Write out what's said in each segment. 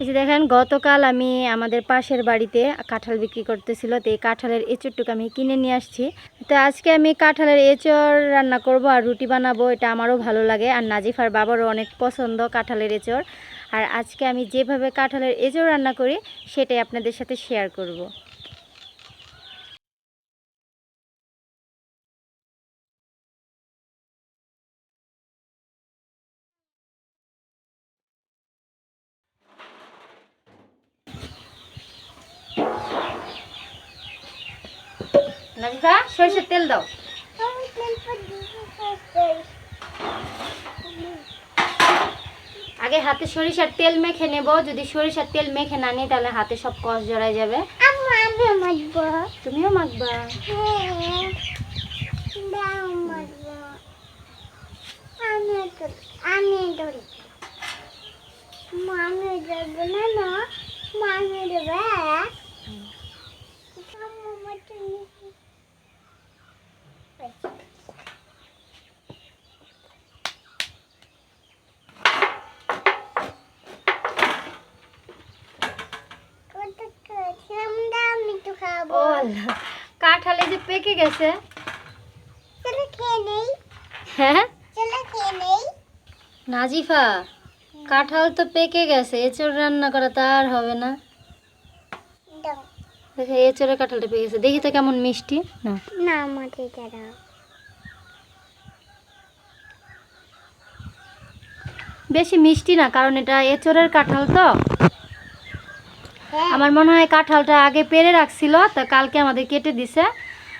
এই দেখেন, গতকাল আমি আমাদের পাশের বাড়িতে কাঁঠাল বিক্রি করতেছিল, তো এই কাঁঠালের এঁচড়টুকু আমি কিনে নিয়ে আসছি। তো আজকে আমি কাঁঠালের এঁচড় রান্না করব আর রুটি বানাবো, এটা আমারও ভালো লাগে। আর নাজিফার বাবারও অনেক পছন্দ কাঁঠালের এঁচড়। আর আজকে আমি যেভাবে কাঁঠালের এঁচড় রান্না করি, সেটাই আপনাদের সাথে শেয়ার করব। নাজিফা সরষের তেল দাও। আগে হাতে সরিষার তেল মেখে নেব। যদি সরিষার তেল মেখে না নিই, তাহলে হাতে সব কষ জড়াই যাবে। তুমিও মাখবা। আমি দেবে না মামি দেবে আমি তো খাব কাঁঠালে যে পেকে গেছে। চলো খেয়ে নেই। হ্যাঁ? চলো খেয়ে নেই। নাজিফা কাঁঠাল তো পেকে গেছে এঁচড় রান্না করা তো আর হবে না। দেখে এঁচড়ের কাঁঠালটা পেকে গেছে। দেখি তো কেমন মিষ্টি। না না দাও। বেশি মিষ্টি না কারণ এটা এঁচড়ের কাঁঠাল তো। আমার মনে হয় কাঁঠালটা আগে পেরে রাখছিল, তা কালকে আমাদের কেটে দিছে,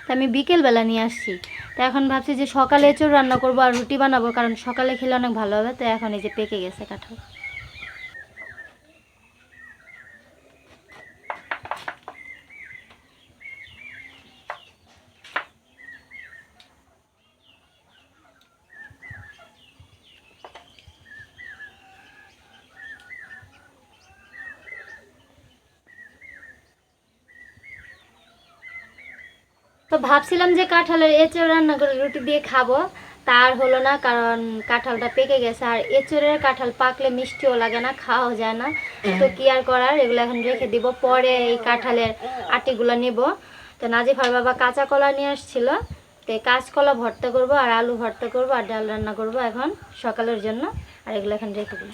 তা আমি বিকেলবেলা নিয়ে আসছি। তো এখন ভাবছি যে সকালে এঁচড় রান্না করব আর রুটি বানাবো, কারণ সকালে খেলে অনেক ভালো হবে, তো এখন এই যে পেকে গেছে কাঁঠাল। তো ভাবছিলাম যে কাঁঠালের এঁচড় রান্না করে রুটি দিয়ে খাব। তার হলো না, কারণ কাঁঠালটা পেকে গেছে। আর এঁচড়ের কাঁঠাল পাকলে মিষ্টিও লাগে না, খাওয়াও যায় না। তো কি আর করার? এগুলো এখন রেখে দিব। পরে এই কাঁঠালের আটিগুলো নেব। তো নাজিফার বাবা কাঁচা কলা নিয়ে আসছিল। তো এই কাঁচকলা ভর্তা করব আর আলু ভর্তা করব আর ডাল রান্না করব এখন সকালের জন্য। আর এগুলো এখন রেখে দিই